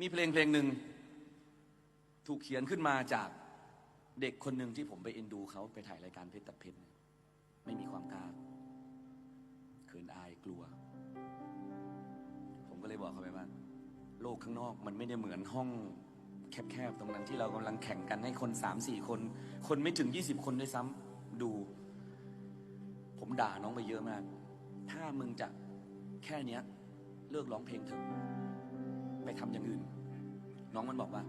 มีเพลงเพลงหนึ่งถูกเขียนขึ้นมาจากเด็กคนหนึ่งที่ผมไปเอ็นดูเขาไปถ่ายรายการเพชรตัดเพชรไม่มีความกล้าเขินอายกลัว ผมก็เลยบอกเขาไปว่าโลกข้างนอกมันไม่ได้เหมือนห้องแคบๆตรงนั้นที่เรากำลังแข่งกันให้คนสามสี่คน คนไม่ถึงยี่สิบคนด้วยซ้ำดู ผมด่าน้องไปเยอะมาก ถ้ามึงจะแค่เนี้ย เลิกร้องเพลงเถอะ ไปทำอย่างอื่น น้องมันบอกว่า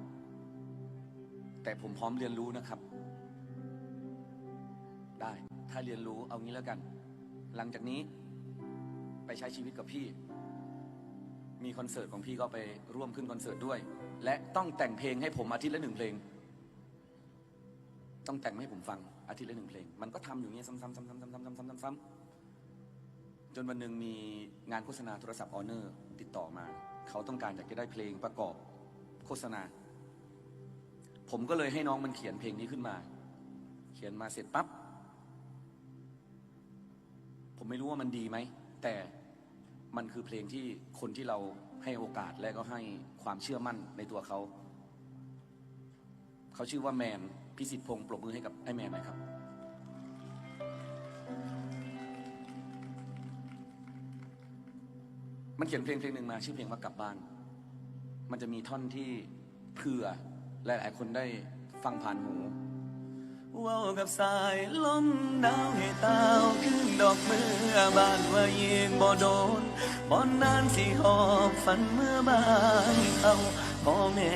แต่ผมพร้อมเรียนรู้นะครับ ได้ ถ้าเรียนรู้เอางี้แล้วกัน หลังจากนี้ไปใช้ชีวิตกับพี่ มีคอนเสิร์ตของพี่ก็ไปร่วมขึ้นคอนเสิร์ตด้วย และต้องแต่งเพลงให้ผมอาทิตย์ละหนึ่งเพลง ต้องแต่งให้ผมฟังอาทิตย์ละหนึ่งเพลง มันก็ทำอยู่เงี้ยซ้ำๆๆๆๆๆๆๆจนวันหนึ่งมีงานโฆษณาโทรศัพท์ออเนอร์ติดต่อมา เขาต้องการอยากจะได้เพลงประกอบโฆษณา ผมก็เลยให้น้องมันเขียนเพลงนี้ขึ้นมา เขียนมาเสร็จปั๊บ ผมไม่รู้ว่ามันดีไหม แต่มันคือเพลงที่คนที่เราให้โอกาสและก็ให้ความเชื่อมั่นในตัวเขา เขาชื่อว่าแมนพิสิทธิพงศ์ปรบมือให้กับไอ้แมนนะครับ มันเขียนเพลงเพลงหนึ่งมาชื่อเพลงว่ากลับบ้าน มันจะมีท่อนที่เผื่อหลายๆคนได้ฟังผ่านหูเว้ากับสายลมหนาวให้ตาวขึ้นดอกเมื่อบานว่าเยิงบ่โดนบ่อนานสิหอบฝันเมื่อบานเอาพ่อแม่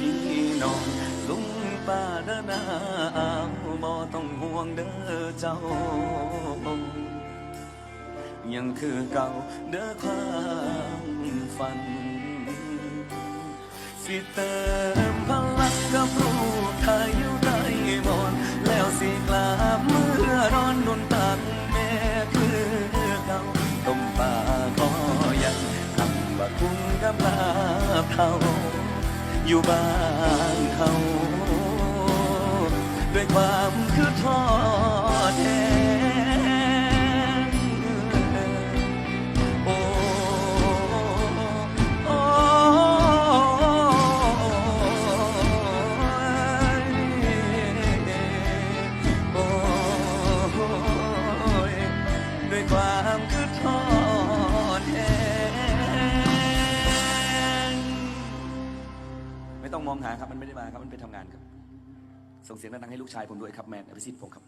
พี่น้องลุงป้าเด้อนาเอาบ่ต้องห่วงเด้อเจ้า ยังคือเก่าเด้อความฝัน สิเติมพลังกับลูกไทยอยู่ได้หมดแล้วสิกลับเมื่อร้อนนุนตักแม่คือเก่าต้มปลาก็ยังทำบักคุ้งกับลาเทาอยู่บ้านเขาด้วยความ ความคือทอดแทนไม่ต้องมองหาครับมันไม่ได้มาครับมันไปทำงานครับ ส่งเสียงดังๆให้ลูกชายผมด้วยครับแมนอภิสิทธิ์ผมครับ